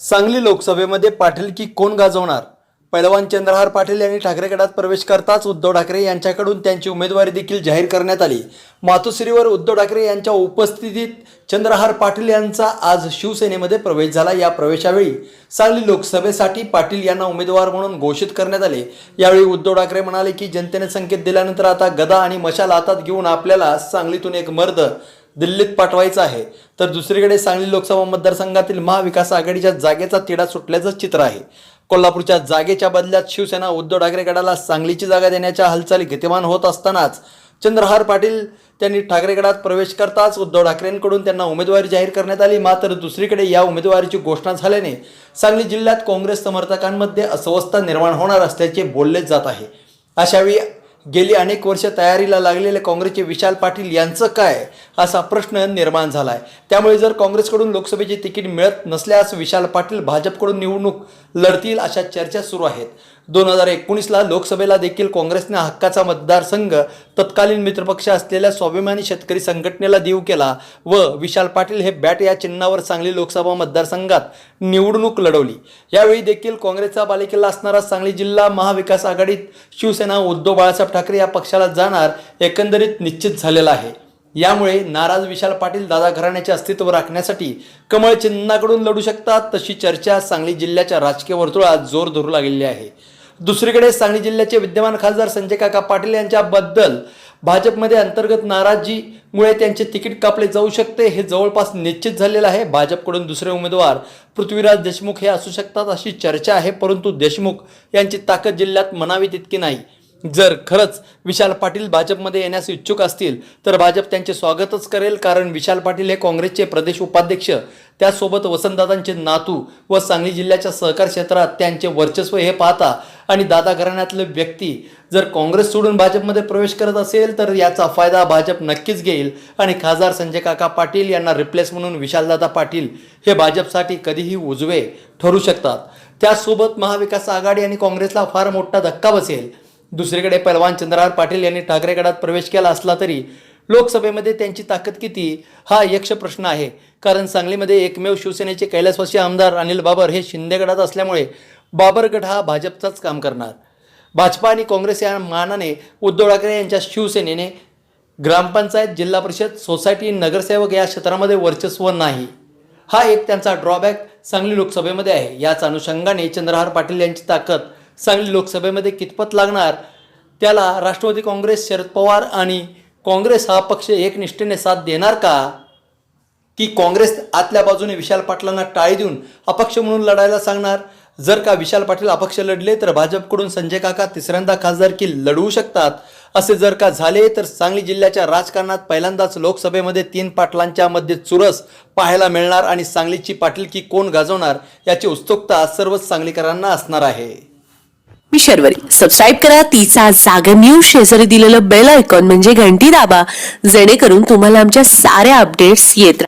सांगली लोकसभेमध्ये पाटील की कोण गाजवणार? पैलवान चंद्रहार पाटील यांनी ठाकरे गटात प्रवेश करताच उद्धव ठाकरे यांच्याकडून त्यांची उमेदवारी देखील जाहीर करण्यात आली. मातोश्रीवर उद्धव ठाकरे यांच्या उपस्थितीत चंद्रहार पाटील यांचा आज शिवसेनेमध्ये प्रवेश झाला या प्रवेशावेळी. सांगली लोकसभेसाठी पाटील यांना उमेदवार म्हणून घोषित करण्यात आले. यावेळी उद्धव ठाकरे म्हणाले की जनतेने संकेत दिल्यानंतर आता गदा आणि मशाल हातात घेऊन आपल्याला सांगलीतून एक मर्द दिल्लीत पाठवायचं आहे. तर दुसरीकडे सांगली लोकसभा मतदारसंघातील महाविकास आघाडीच्या जागेचा तिढा सुटल्याचं चित्र आहे. कोल्हापूरच्या जागेच्या बदल्यात शिवसेना उद्धव ठाकरे गटाला सांगलीची जागा देण्याच्या हालचाली गतिमान होत असतानाच चंद्रहार पाटील त्यांनी ठाकरे गटात प्रवेश करताच उद्धव ठाकरेंकडून त्यांना उमेदवारी जाहीर करण्यात आली. मात्र दुसरीकडे या उमेदवारीची घोषणा झाल्याने सांगली जिल्ह्यात काँग्रेस समर्थकांमध्ये अस्वस्थता निर्माण होणार असल्याचे बोलले जात आहे. अशावेळी गेली अनेक वर्ष तयारीला लागलेले काँग्रेसचे विशाल पाटील यांचं काय? असा प्रश्न निर्माण झाला आहे त्यामुळे जर काँग्रेसकडून लोकसभेचे तिकीट मिळत नसल्यास विशाल पाटील भाजपकडून निवडणूक लढतील अशा चर्चा सुरू आहेत. दोन हजार एकोणीसला लोकसभेला देखील काँग्रेसने हक्काचा मतदारसंघ तत्कालीन मित्रपक्ष असलेल्या स्वाभिमानी शेतकरी संघटनेला देऊ केला व विशाल पाटील हे बॅट या चिन्हावर सांगली लोकसभा मतदारसंघात निवडणूक लढवली. यावेळी देखील काँग्रेसचा बालेकिल्ला असणारा सांगली जिल्हा महाविकास आघाडीत शिवसेना उद्धव बाळासाहेब ठाकरे या पक्षाला जाणार एकंदरीत निश्चित झालेला आहे. यामुळे नाराज विशाल पाटील दादा घराण्याचे अस्तित्व राखण्यासाठी कमळ चिन्हाकडून लढू शकतात तशी चर्चा सांगली जिल्ह्याच्या राजकीय वर्तुळात जोर धरू लागलेली आहे. दुसरीकडे सांगली जिल्ह्याचे विद्यमान खासदार संजय काका पाटील यांच्याबद्दल भाजपमध्ये अंतर्गत नाराजीमुळे त्यांचे तिकीट कापले जाऊ शकते हे जवळपास निश्चित झालेलं आहे. भाजपकडून दुसरे उमेदवार पृथ्वीराज देशमुख हे असू शकतात अशी चर्चा आहे परंतु देशमुख यांची ताकद जिल्ह्यात म्हणावी तितकी नाही. जर खरंच विशाल पाटील भाजपमध्ये येण्यास इच्छुक असतील तर भाजप त्यांचे स्वागतच करेल कारण विशाल पाटील हे काँग्रेसचे प्रदेश उपाध्यक्ष त्यासोबत वसंतदादांचे नातू व सांगली जिल्ह्याच्या सहकार क्षेत्रात त्यांचे वर्चस्व हे पाहता आणि दादा घराण्यातले व्यक्ती जर काँग्रेस सोडून भाजपमध्ये प्रवेश करत असेल तर याचा फायदा भाजप नक्कीच घेईल. आणि खासदार संजय काका पाटील यांना रिप्लेस म्हणून विशालदादा पाटील हे भाजपसाठी कधीही उजवे ठरू शकतात. त्यासोबत महाविकास आघाडी आणि काँग्रेसला फार मोठा धक्का बसेल. दुसरीकडे पलवान चंद्रहार पाटील यांनी ठाकरे गटात प्रवेश केला असला तरी लोकसभेमध्ये त्यांची ताकद किती हा यक्ष प्रश्न आहे. कारण सांगलीमध्ये एकमेव शिवसेनेचे कैलासवासी आमदार अनिल बाबर हे शिंदे गटात असल्यामुळे बाबरगड हा भाजपचाच काम करणार. भाजपा आणि काँग्रेस या मानाने उद्धव ठाकरे यांच्या शिवसेनेने ग्रामपंचायत जिल्हा परिषद सोसायटी नगरसेवक या क्षेत्रामध्ये वर्चस्व नाही. हा एक त्यांचा ड्रॉबॅक सांगली लोकसभेमध्ये आहे. याच अनुषंगाने चंद्रहार पाटील यांची ताकद सांगली लोकसभेमध्ये कितपत लागणार? त्याला राष्ट्रवादी काँग्रेस शरद पवार आणि काँग्रेस हा पक्ष एकनिष्ठेने साथ देणार का? की काँग्रेस आतल्या बाजूने विशाल पाटलांना टाळी देऊन अपक्ष म्हणून लढायला सांगणार? जर का विशाल पाटील अपक्ष लढले तर भाजपकडून संजय काका तिसऱ्यांदा खासदारकी लढवू शकतात? असे जर का झाले तर सांगली जिल्ह्याच्या राजकारणात पहिल्यांदाच लोकसभेमध्ये तीन पाटलांच्या मध्ये चुरस पाहायला मिळणार आणि सांगलीची पाटीलकी कोण गाजवणार याची उत्सुकता सर्वच सांगलीकरांना असणार आहे. मी शर्वरी. सबस्क्राईब करा तिचा जागर न्यूज शेजारी दिलेलं बेल आयकॉन म्हणजे घंटी दाबा जेणेकरून तुम्हाला आमच्या साऱ्या अपडेट्स येत